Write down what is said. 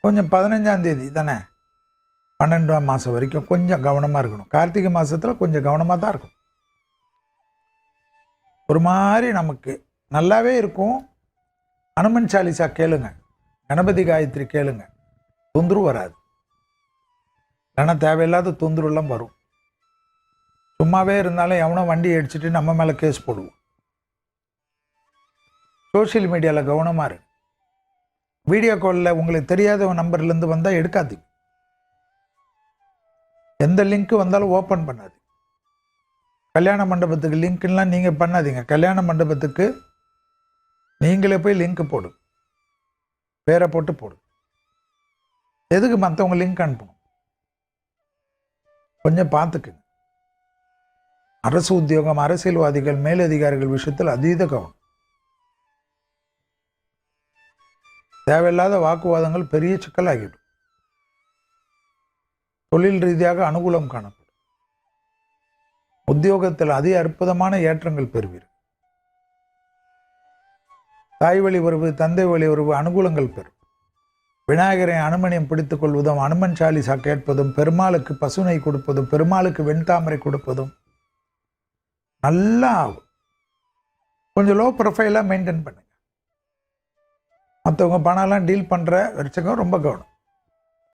கொஞ்சம் பதினஞ்சாம் தேதி தானே? பன்னெண்டாம் மாதம் வரைக்கும் கொஞ்சம் கவனமாக இருக்கணும். கார்த்திகை மாதத்தில் கொஞ்சம் கவனமாக தான் இருக்கும். ஒரு மாதிரி நமக்கு நல்லாவே இருக்கும். அனுமன் சாலிசா கேளுங்க. கணபதி காயத்ரி கேளுங்க. தொந்தரவு வராது. ஏன்னா தேவையில்லாத தொந்தரவுலாம் வரும். சும்மாவே இருந்தாலும் எவனோ வண்டி அடிச்சுட்டு நம்ம மேலே கேஸ் போடுவோம். சோஷியல் மீடியாவில் கவனமாக இருக்கு வீடியோ காலில் உங்களுக்கு தெரியாத நம்பர்லேருந்து வந்தால் எடுக்காதீங்க எந்த லிங்க் வந்தாலும் ஓப்பன் பண்ணாது. கல்யாண மண்டபத்துக்கு லிங்க்லாம் நீங்கள் பண்ணாதீங்க. கல்யாண மண்டபத்துக்கு நீங்களே போய் லிங்க் போடு. பேரை போட்டு போடு. எதுக்கு மற்றவங்க லிங்க் அனுப்பணும்? கொஞ்சம் பார்த்துக்குங்க. அரசு உத்தியோகம் அரசியல்வாதிகள் மேலதிகாரிகள் விஷயத்தில் அதீத கவனம். தேவையில்லாத வாக்குவாதங்கள் பெரிய சிக்கலாகிவிடும். தொழில் ரீதியாக அனுகூலம் காணப்படும். உத்தியோகத்தில் அதிக அற்புதமான ஏற்றங்கள் பெறுவீர் தாய் வழி உறவு தந்தை வழி உறவு அனுகூலங்கள் பெறும். விநாயகரை அனுமனியம் பிடித்துக் கொள்வதும் அனுமன் சாலிசா கேட்பதும் பெருமாளுக்கு பசுனை கொடுப்பதும் பெருமாளுக்கு வெண்தாமரை கொடுப்பதும் நல்லா ஆகும். கொஞ்சம் லோ ப்ரொஃபைலாக மெயின்டைன் பண்ணுங்க. மற்றவங்க பணம்லாம் டீல் பண்ணுற வரைச்சகம் ரொம்ப கவனம்.